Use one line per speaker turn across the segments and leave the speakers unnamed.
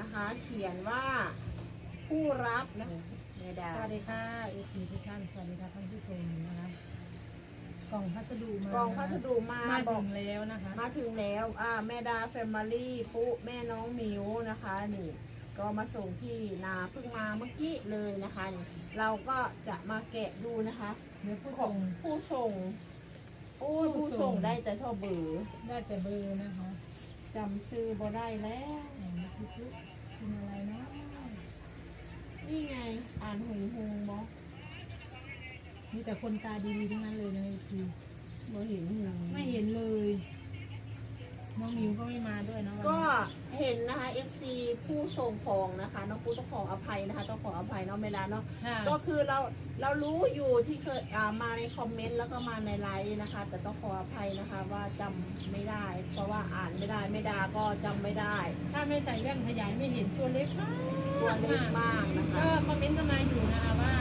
นะคะ เขียนว่าผู้รับนะแม่ดา
สวัสดีค่ะเอฟีทุกท่านสวัสดีค่ะท่านผู้ชมนะคะกล่องพัสดุมาก
ล่องพัสดุมา
มา
บ
ถึ
อก
งแล้วนะคะ
มาถึงแล้ว อ่า แม่ดาแฟมิลี่ ปุ๊แม่น้องมิวนะคะ นี่ ก็มาส่งที่นาเพิ่งมาเมื่อกี้เลยนะคะนี่เราก็จะมาแกะดูนะคะ
เดี๋ยวผู้
ขอ
ส่
ง
ง
ผู้ส่ง โอ้ย
ผู้
ผู้
ส่
ส่ง
ง
ได้แต่เท่าเบอร์
ได้แต่เบอร์นะคะ
จำชื่อบ่ได้แล้ว
ไหนมาคิดดูกินอะไรเนาะ
นี่ไง อ่านหงหงบ่
มีแต่คนตาดีๆทั้งนั้นเลยนะเอฟี
บ่เห็นหง
ไม่เห็นเลย น้องมิวก็ไม่มาด้วยเนาะวัน
ก็
นี้
เห็นนะคะ FC ผู้ส่งของนะคะน้องปูต้องขออภัยนะคะต้องขออภัยเนาะเวลาเนาะ
ค่ะ
ก็คือเราเรารู้อยู่ที่เคยอ่ามาในคอมเมนต์แล้วก็มาในไลน์นะคะ แต่ต้องขออภัยนะคะว่าจำไม่ได้ เพราะว่าอ่านไม่ได้ไม่ดาก็จำไม่ได้
ถ้าไม่ใส่แว่นขยายไม่เห็นตัวเล็กมาก
ตัวเล็กมากนะ
ก็
คะ
คอมเมนต์กันมาอยู่นะคะว่า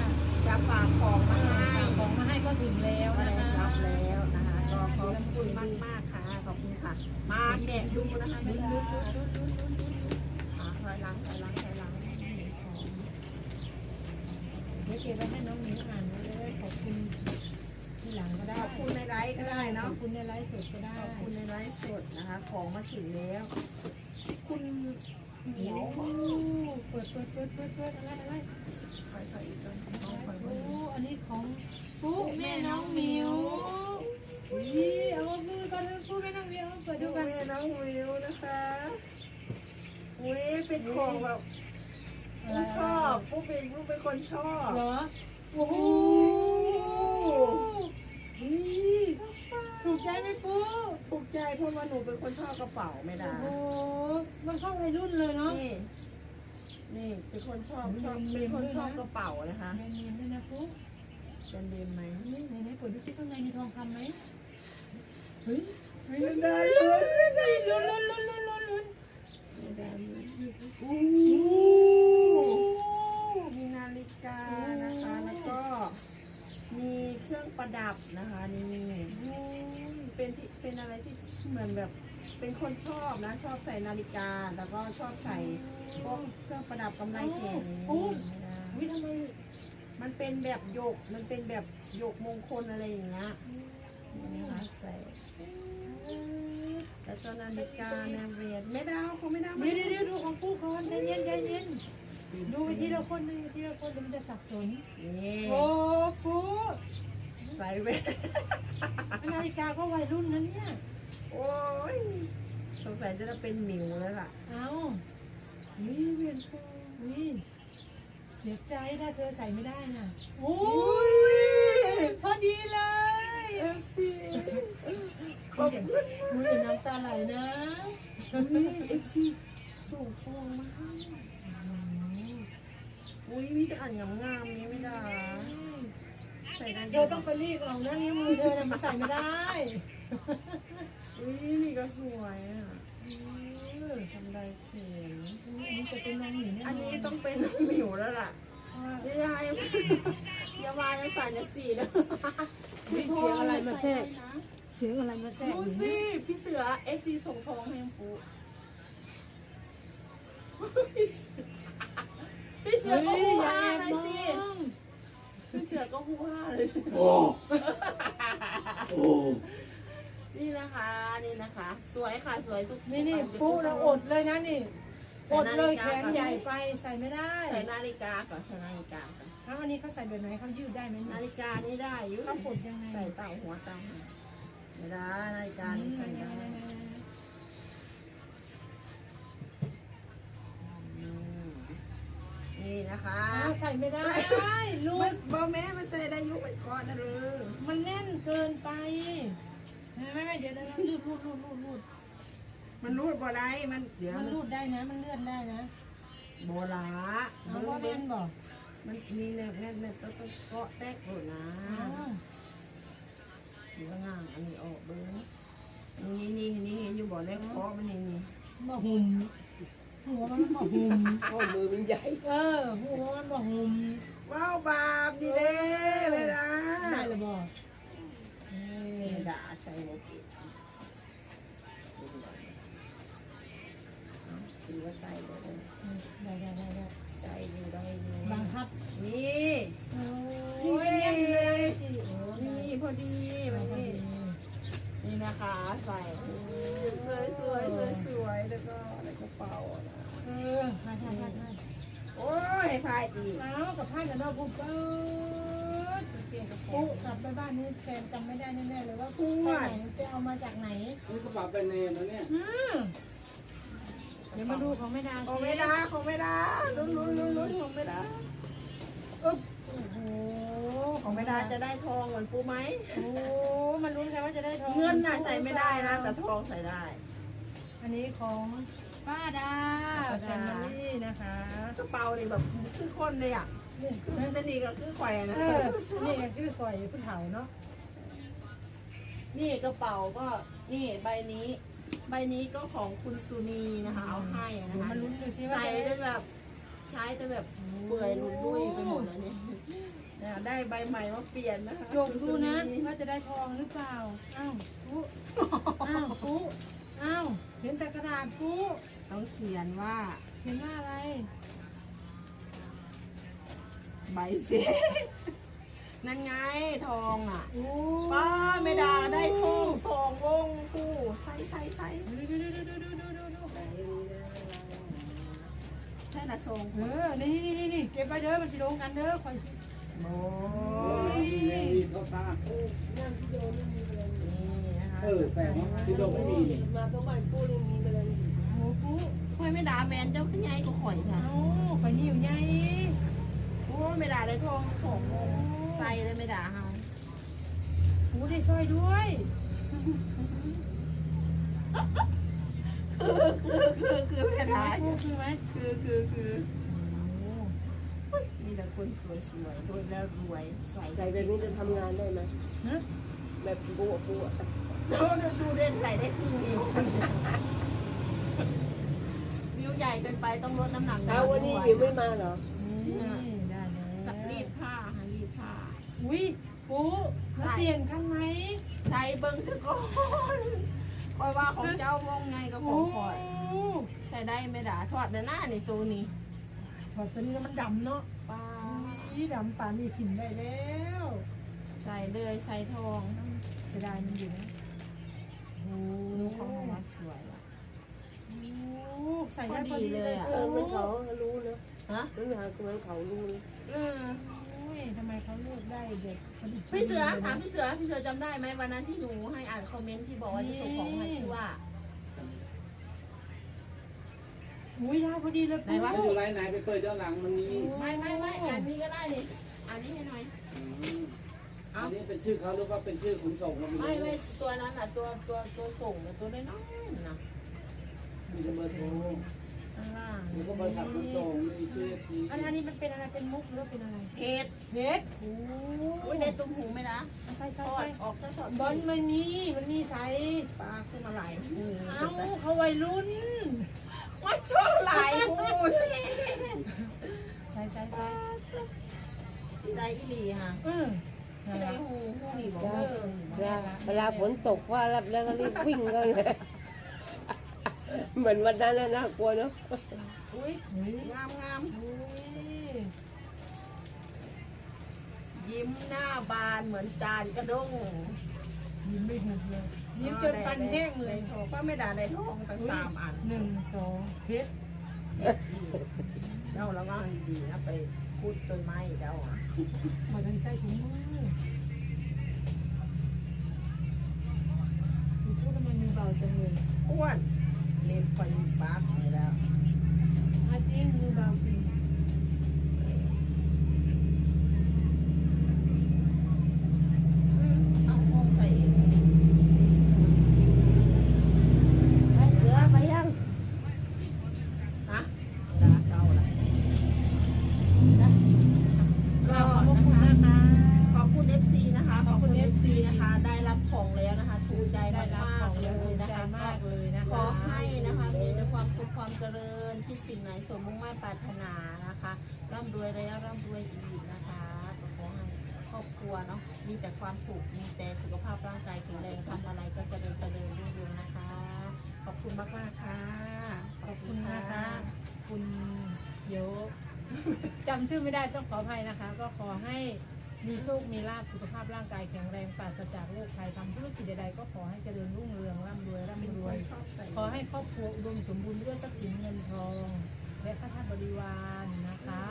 จะฝากของมาให้
ของมาให้ก็ถึงแล้ว
ก็
นะ
ได้
คะ
รับแล้วนะคะ ก็ขอบคุณมากมากๆค่ะขอบ คุณค่ะ มาแกะดูนะคะไม่ด้อ่าถอยหลังถอยหลังถอยหลัง
เดี๋ยวเก็บไว้ให้น้องหมิวอ่านเลยขอบคุณที่หลังก็ได้
ขอบคุณในไลฟ์ก็ได้เนาะ
ขอบคุณในไลฟ์สดก็ได้
ขอบคุณในไลฟ์สดนะคะ ของมาถึงแล้ว คุณเหนียว
โอ้เปิดเปิดเปิดเปิดเปิดอะไรอะไร
คอยๆอีกก่อนเอาคอย
โอ้อันนี้ของปุ๊กแม่น้องหมิวอุ้ยอามือก่อนเลยปุ๊แม่น้องหมิวเอาเปิดดู
ดู
กัน
แม่น้องวิวนะคะอุ้ยเป็นของแบบผู้ชอบผู้เป็นผู้เป็นคนชอบ
เหรอโอ้โหอุ้ยถูกใจไหมปุ๊
ถูกใจเพราะว่าหนูเป็นคนชอบกระเป๋าไม่
โอ้
ได้
โหมันเข้าวัยรุ่นเลยเนาะ
นี่นี่เป็นคนชอบชอบเป็นคนชอบกระเป๋านะคะ
แบรนด์เนมด้วยนะปุ๊
เป็นเดมไหม
นี่ไหนไหนเปิดดูซิข้างในมีทองคำไหม เฮ้ย
ได้ลุ้น
ลุ้นลุ้นลุ้นลุ้นลุ้นลุ้น
มีนาฬิกานะคะ แล้วก็ มีเครื่องประดับนะคะนี่เป็นที่เป็นอะไรที่เหมือนแบบเป็นคนชอบนะชอบใส่นาฬิกา แล้วก็ชอบใส่พวกเครื่องประดับกำไรแขนอย่างนี้ไม่ได้
วิม
มันเป็นแบบหยกมันเป็นแบบหยกมงคลอะไรอย่างเงี้ยนี่นะคะใส่แล้ว ก็นาฬิกาแนวเวียนไม่ได้เอาเขาไม่ได้
เดี๋ยวเดี๋ยวเดี๋ยวดูของผู้ก่อนใจเย็นใจเย็นดูไปทีละคนดูทีละคนเดี๋ยวมันจะสับสน
นี่
โอ้ปุ๊
ใส่เวียน
นาฬิกาก็วัยรุ่นนะเนี่ย
โอ้ยสงสัยจะเป็นหมิวแล้วล่ะ
เอา
นี่เวียนทอง
นี่เสียใจถ้าเธอใส่ไม่ได้น่ะโอ้ยพอดีเลย
เอฟซีขอบคุณ
อุ้ยน้ำตาไหลนะ
นี่เอฟซีส่งทองมาให้อุ้ยมีแต่อันงามๆนี้ไม่ได้ใส่ได้
เธอต้องไปรีบเอานะนิ้วมือเธอน่ะมันใส่ไม่ได้
อุ้ยนี่ก็สวยอะ
เออ
ทำได้เขียน
อันนี้จะเป็นนางหญิงแน่น
อั
อนน
นี้ต้องเป็นน้องหมิวแล้วล่ะ
ว่า
นี่ยาย อย่ามายังใส่ยังสีนะ
เสียงอะไรมาแทรกเสียงอะไรมาแทรก
ดูสิพี่เสือเอฟซีส่งทองให้ปุ๊พี่เสือก็ฮู้ฮ่าเลยสิพี่เสือก็ฮู้ฮ่าเลยสินี่นะคะนี่นะคะ สวยค่ะสวยทุก
นี่นี่ปุ๊เราอดเลยนะนี่อดเลยแขนใหญ่ไปใส่ไม่ได้
ใส่นาฬิกาก่อนใส่นาฬิกาก่อน
ถ้าวันนี้เขาใส่แบบไหนเขายืดได้ไหม
นา
นี่
ฬิกานี่ได้อยู่
เขาปลดยังไง
ใส่เต่าหัวเต่าหัวไม่ได้นาฬิกานี่ใส่ได้อืมนี่นะคะ
อ้าวใส่ไม่ได้ลู
มัน
ก
บอแม่มันใส่ได้อยุบไปก่อนนะเลย
มันแน่นเกินไปไม่ไม่ไม่เดี๋ยวเดี๋ยวรูดรูดรูดรูดรูด
มันรูดบ่ได้มันเดี๋ยว
มัน
มัน
รูดได้นะ มันเลื่อนได้นะ
โบลา
เอา
เบิ้ง
ว่า
เบิ้
แม่
ง
นบอก
มันมีแนวแน่นแน่นต้องต้องเกาะแตกโหดนะ
อ้าว
เดี๋ยวง่างอันนี้ออกเบิ้งนี่นี่นี่นี่เห็นอยู่บ่แล้วเคาะมันนี่นี่
บ่หุ่มหัวมันบ่หุ่ม
ข้อมือมันใหญ่
เออหัวมันบ่หุ่ม
ว้าวบาปดีเด้เวลา
ได้หรือบ่เออ
ไม่ด่าใส่โมกิ
ถือว่า
ก็ใส่เลย
ได้ได้ได้ ได้
ใส่อยู่ได้อยู่
บังคับ
นี่
โอ้ยเนี่ยมีอะไรสิโอ้
นี่พอดีแบบนี้นี่นะคะใส่สวยสวยสวยสวยแล้วก็ในกระเป๋านะ
เออมาใช่ใช่ใช่
โอ้ยพายอีก
แล้วกับผ้ากับเราปุ๊บเออ
เปลี่ยนกระเป๋า
ปุ๊กลับไปบ้านนี้แฟนจำไม่ได้แน่ๆเลยว่าปุ๊ไปไหนไปเอามาจากไหน
นี่กระเป๋าแบรนด์เนมนะเนี่ย
อืมเดี๋ยวมาดูของไม่ดา
ของไม่ได้ของไม่ได้ลุ้นลุ้นลุ้นลุ้นของไม่ได้
อึ๊บโอ้โห
ของไม่ได้จะได้ทองเหมือนปูไหม
โอ้มันรู้นกันว่าจะได้ทอง
เงินน่ะใส่ไม่ได้นะแต่ทองใส่ได้
อันนี้ของป้าดา
ป้า
แฟ
ดา
มิลี่นะคะ
กระเป๋านี่แบบคือคนเลยอะ
นี่
คือมันจะดีกับคือแขวนนะ
เออนี่ก็คือก่อยผู้เฒ่าเนาะ
นี่กระเป๋าก็นี่ใบนี้ ใบนี้ก็ของคุณสุนีนะคะเอาให้นะ
เดี๋ยว
คะ
มาลุ้นดูซิว่า
ใส่
จะ
ได้
ได้
แบบใช้แต่แบบเปื่อยหลุดลุยไปหมดแล้วเนี่ยเนี่ยได้ใบใหม่มาเปลี่ยนนะคะ
โจกดูนะว่าจะได้ทองหรือเปล่า อ้าวปุ๊อ้าวปุ๊อ้าวเห็นแต่กระดาษปุ๊
ต้องเขียนว่า
เห็นว่าอะไร
ใบเส นั่นไงทองอะป้าเมดาได้ทองสองวงคู่ใส่ใส่ใส่ใช่นะทรง
เออ นี่นี่นี่เก็บไว้เด้อ มันสิลงกันเด้อคอยสิ
โอ้
ยนี่เขาตาคู่
นี่โนี่มีเะคะ
เออแต่ที่โนไม่มี
มาประมาณปู่นึงมีเลย
โอ้คู่
คอยไม่ด่าแมนเจ้าขึ้นใหญ่ก็ข่อยค่ะ
โอ้ข่อยนิ่วใหญ่
โอ้ไม่ด่าเลยทองสองวง ใส่เลยไม่ด่าเฮา
ปุ๊ได้สร้อยด้วย
คือคือคือคือเป็นไร
ปุ๊คือไหม
คือคือคือมีแต่คนสวยๆรวยแล้วรวยใส่
ใส่แบบนี้จะทำงานได้ไหมแบบปูอะปูอะ
ดูดูดูเด่นใส่ได้ครึ่งนิ้วนิ้วใหญ่เกินไปต้องลดน้ำหนักะ
เอาวันนี้หิวไม่มาเหรอ
นี่ได้
สัก
แล้ว
รีดผ้าค่ะรีดผ้า
อุ้ยปุ๊มาเปลี่ยนข้างไหม
ใส่เบิ้งซะก่อนคอยว่าของเจ้าวงไงก็ของคอยใส่ได้ไม่ด่าทอดเดินหน้าในตัวนี้
ถอดตัวนี้แล้วมันดำเนาะ
ป้า
นี่ดำป่านนี่ถิ่นได้แล้ว
ใส่เลยใส่ทอง
เสียดายมันอยู่นะโอ้
ดูของของมาสวยว่ะ
ใส่ได้พอดีเลย
เออมันเขารู้นะ
ฮะ
มันหาคือมันเขารู้นะ
เออ
โอ้ย ทำไมเขาเลือกได้เด็กพอดี
พี่เสือถามพี่เสือพี่เสือจำได้ไหมวันนั้นที่หนูให้อ่านคอมเมนต์ที่บอกว่าจะส่งของให้ชื่อว่า
อุ้ยได้พอดีเลย
ไหนวะ
ถ้าอยู่ไรไหนไปเปิดย้อนหลังมันมี
ไม่ไม่ไม่อ่านนี้ก็ได้นี่อ่านนี้ให้หน่อย
อืมอันนี้เป็นชื่อเขาหรือว่าเป็นชื่อขุนส่งเราไม่
ไม่
รู้
ไม่ตัวนั้นอะตัวตัวตัวส่งน่ะตัวน้อยๆนะ
มีเบอร์โทร
ข้างล่าง
มีก็บริษัทขุนส่งมีชื่อที
อันอันนี้มันเป็นอะไรเป็นมุกหรือเป็นอะไร
เพชร
เพชรโอ้
อุ้ยในตุ้มหูไหมนะ
ใส่
ท
ใส่
อด
ใส่
ออกจะสอด
บอลมันมีมันมีใส่
ปลาขึ้นมาหลายหู
เอ้าเขาวัยรุ่น
ว่าช่วงหลายหูสิ
ใส่ใส่ใส่
ที่ใดอีหลีฮะ
เออ
ที่ใดหูหูนี่บอก
เว
ว่า
ลาเวลาฝนตกว่ารับแล้วก็รีบวิ่งกันเลย เหมือนวันนั้นน่ะน่ากลัวเนาะ
อุ้ย
อุ้ย
งามงาม
อุ้ย
ยิ้มหน้าบานเหมือนจานกระด้ง
ยิ้มไม่หุบเลยยิ้มจนฟันแห้งเลย
ป้าไม่ด่าได้ทองตั้งสามอัน
หนึ่งสองเพชร
เจ้าระวังดีๆนะไปพูดต้นไม้เจ้าอะ
มาทางใส่ถุงมือพูดทำไมมีเบาจังเลย
อ้วน
para limpar. Né? ค
วามเจริญคิดสิ่งไหนสมมุ่งมั่นปรารถนานะคะร่ำรวยแล้วร่ำรวยอีกนะคะก็ขอให้ครอบครัวเนาะมีแต่ความสุขมีแต่สุขภาพร่างกายแข็งแรงทำอะไรก็เจริญเจริญรุ่งเรืองนะคะ ขอบคุณมากมากค่ะ
ขอบคุณนะคะ คุณเดี๋ยวจำชื่อไม่ได้ต้องขออภัยนะคะ ก็ขอให้ มีโชค มีลาภ สุขภาพร่างกายแข็งแรงปราศจากโรคภัยทำธุรกิจใดๆก็ขอให้เจริญรุ่งเรืองร่ำรวย
เป็น
ร่ำร
ค
วย
นชอบใส่
ขอให้ครอบครัวอุดมสมบูรณ์ด้วยทรัพย์สินเงินทอง และข้าทาสบริวารนะคะ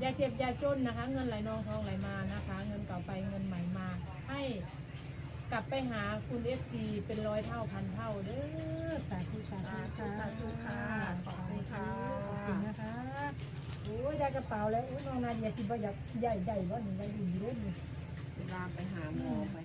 อย่าเจ็บอย่าจนนะคะ เงินไหลนองทองไหลมานะคะ เงินเก่าไปเงินใหม่มา ให้กลับไปหาคุณเอฟซีเป็นร้อยเท่าพันเท่าเด้อสาธุสา
สา
ธุ
ธุ
ค่ะ
สาธุค่ะขอบคุณค่ะ
ขอบคุณนะคะ โอ้ยได้กระเป๋าแล้วอุ้ยน้องนาเดียสิบ่อยากใหญ่ใหญ่ว่าหนึ่งได้ดีเด้อนี่
จะลามไปหาหมอไป